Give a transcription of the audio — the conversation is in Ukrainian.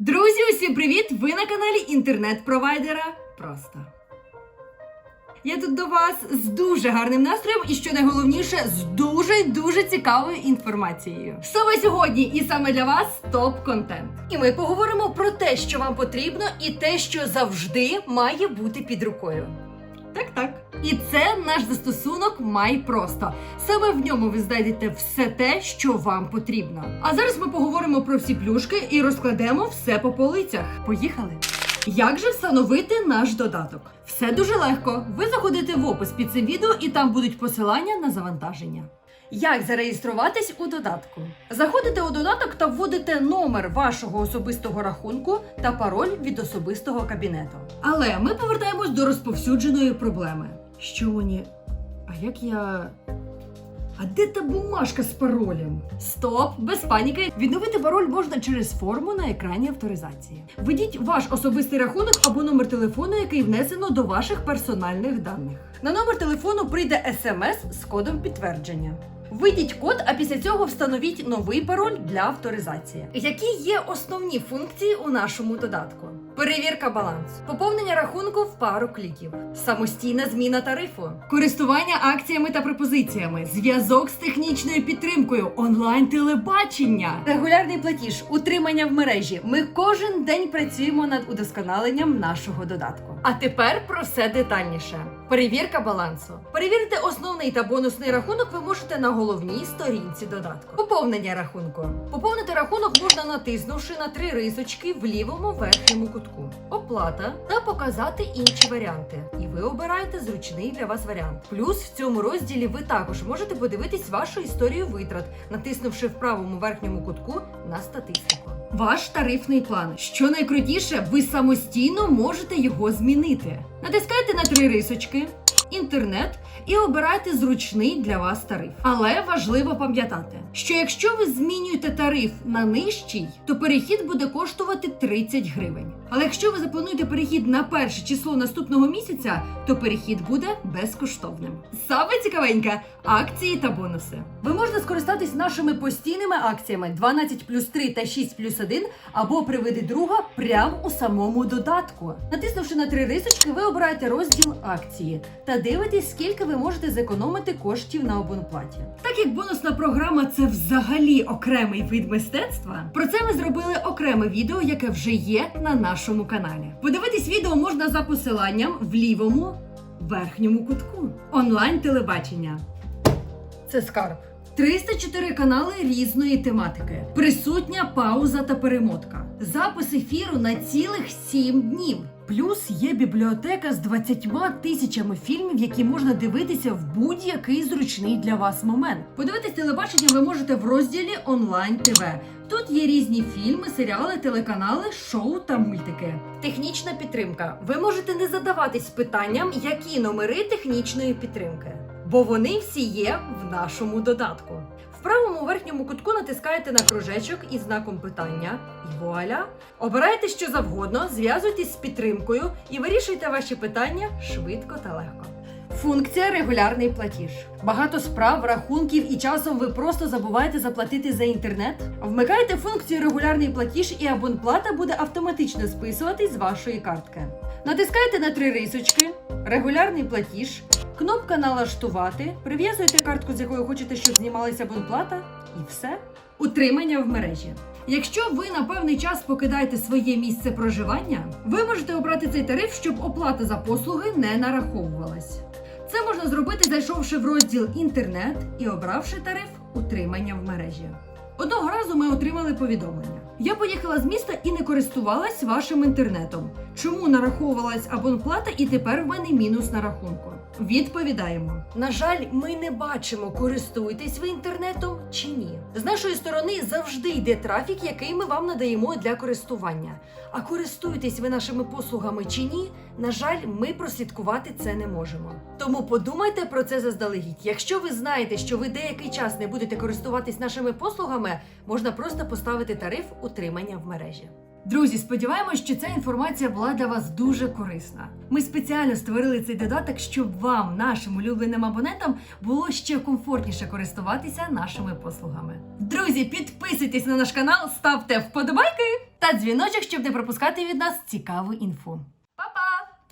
Друзі, усім привіт! Ви на каналі інтернет-провайдера Просто. Я тут до вас з дуже гарним настроєм і що найголовніше, з дуже дуже цікавою інформацією. Саме сьогодні і саме для вас топ-контент. І ми поговоримо про те, що вам потрібно, і те, що завжди має бути під рукою. Так, так. І це наш застосунок Май просто. Саме в ньому ви знайдете все те, що вам потрібно. А зараз ми поговоримо про всі плюшки і розкладемо все по полицях. Поїхали! Як же встановити наш додаток? Все дуже легко. Ви заходите в опис під цим відео, і там будуть посилання на завантаження. Як зареєструватись у додатку? Заходите у додаток та вводите номер вашого особистого рахунку та пароль від особистого кабінету. Але ми повертаємось до розповсюдженої проблеми. Що вони? А як я. А де та бумажка з паролем? Стоп, без паніки. Відновити пароль можна через форму на екрані авторизації. Введіть ваш особистий рахунок або номер телефону, який внесено до ваших персональних даних. На номер телефону прийде смс з кодом підтвердження. Введіть код, а після цього встановіть новий пароль для авторизації. Які є основні функції у нашому додатку? Перевірка балансу, поповнення рахунку в пару кліків, самостійна зміна тарифу, користування акціями та пропозиціями, зв'язок з технічною підтримкою, онлайн телебачення, регулярний платіж, утримання в мережі. Ми кожен день працюємо над удосконаленням нашого додатку. А тепер про все детальніше. Перевірка балансу. Перевірити основний та бонусний рахунок ви можете на головній сторінці додатку. Поповнення рахунку. Поповнити рахунок можна натиснувши на три рисочки в лівому верхньому кутку. Оплата та показати інші варіанти. І ви обираєте зручний для вас варіант. Плюс в цьому розділі ви також можете подивитись вашу історію витрат, натиснувши в правому верхньому кутку на статистику. Ваш тарифний план. Що найкрутіше, ви самостійно можете його змінити. Натискайте на три рисочки, інтернет і обирайте зручний для вас тариф. Але важливо пам'ятати, що якщо ви змінюєте тариф на нижчий, то перехід буде коштувати 30 гривень. Але якщо ви заплануєте перехід на перше число наступного місяця, то перехід буде безкоштовним. Саме цікавеньке акції та бонуси. Ви можете скористатись нашими постійними акціями 12 плюс 3 та 6 плюс 1 або приведи друга прямо у самому додатку. Натиснувши на три рисочки, ви обираєте розділ акції та дивитесь, скільки ви можете зекономити коштів на абонплаті. Так як бонусна програма це взагалі окремий вид мистецтва, про це ми зробили окреме відео, яке вже є на нашому каналі. Подивитись відео можна за посиланням в лівому верхньому кутку. Онлайн телебачення. Це скарб. 304 канали різної тематики. Присутня пауза та перемотка. Запис ефіру на цілих 7 днів. Плюс є бібліотека з 20 тисячами фільмів, які можна дивитися в будь-який зручний для вас момент. Подивитись телебачення ви можете в розділі онлайн ТВ. Тут є різні фільми, серіали, телеканали, шоу та мультики. Технічна підтримка. Ви можете не задаватись питанням, які номери технічної підтримки, бо вони всі є в нашому додатку. В правому верхньому кутку натискаєте на кружечок із знаком питання і вуаля. Обирайте що завгодно, зв'язуйтесь з підтримкою і вирішуйте ваші питання швидко та легко. Функція регулярний платіж. Багато справ, рахунків і часом ви просто забуваєте заплатити за інтернет. Вмикайте функцію регулярний платіж і абонплата буде автоматично списуватись з вашої картки. Натискайте на три рисочки, регулярний платіж, кнопка налаштувати, прив'язуєте картку, з якою хочете, щоб знімалася абонплата, і все. Утримання в мережі. Якщо ви на певний час покидаєте своє місце проживання, ви можете обрати цей тариф, щоб оплата за послуги не нараховувалась. Це можна зробити, зайшовши в розділ інтернет і обравши тариф утримання в мережі. Одного разу ми отримали повідомлення. Я поїхала з міста і не користувалась вашим інтернетом. Чому нараховувалась абонплата і тепер в мене мінус на рахунку? Відповідаємо: на жаль, ми не бачимо, користуєтесь ви інтернетом чи ні. З нашої сторони завжди йде трафік, який ми вам надаємо для користування. А користуєтесь ви нашими послугами чи ні, на жаль, ми прослідкувати це не можемо. Тому подумайте про це заздалегідь. Якщо ви знаєте, що ви деякий час не будете користуватись нашими послугами, можна просто поставити тариф утримання в мережі. Друзі, сподіваємось, що ця інформація була для вас дуже корисна. Ми спеціально створили цей додаток, щоб вам, нашим улюбленим абонентам, було ще комфортніше користуватися нашими послугами. Друзі, підписуйтесь на наш канал, ставте вподобайки та дзвіночок, щоб не пропускати від нас цікаву інфу.